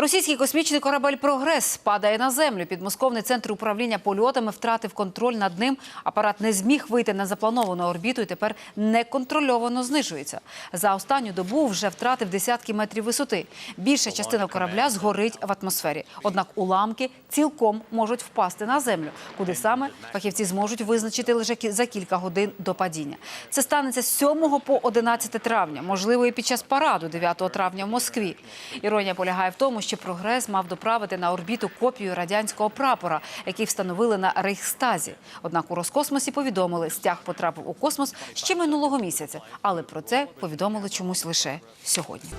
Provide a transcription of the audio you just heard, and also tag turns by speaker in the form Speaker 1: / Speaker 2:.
Speaker 1: Російський космічний корабель Прогрес падає на землю. Підмосковний центр управління польотами втратив контроль над ним. Апарат не зміг вийти на заплановану орбіту і тепер неконтрольовано знижується. За останню добу вже втратив десятки метрів висоти. Більша частина корабля згорить в атмосфері. Однак уламки цілком можуть впасти на землю, куди саме фахівці зможуть визначити лише за кілька годин до падіння. Це станеться з 7 по 11 травня, можливо, і під час параду 9 травня в Москві. Іронія полягає в тому, що прогрес мав доправити на орбіту копію радянського прапора, який встановили на Рейхстазі. Однак у Роскосмосі повідомили, стяг потрапив у космос ще минулого місяця, але про це повідомили чомусь лише сьогодні.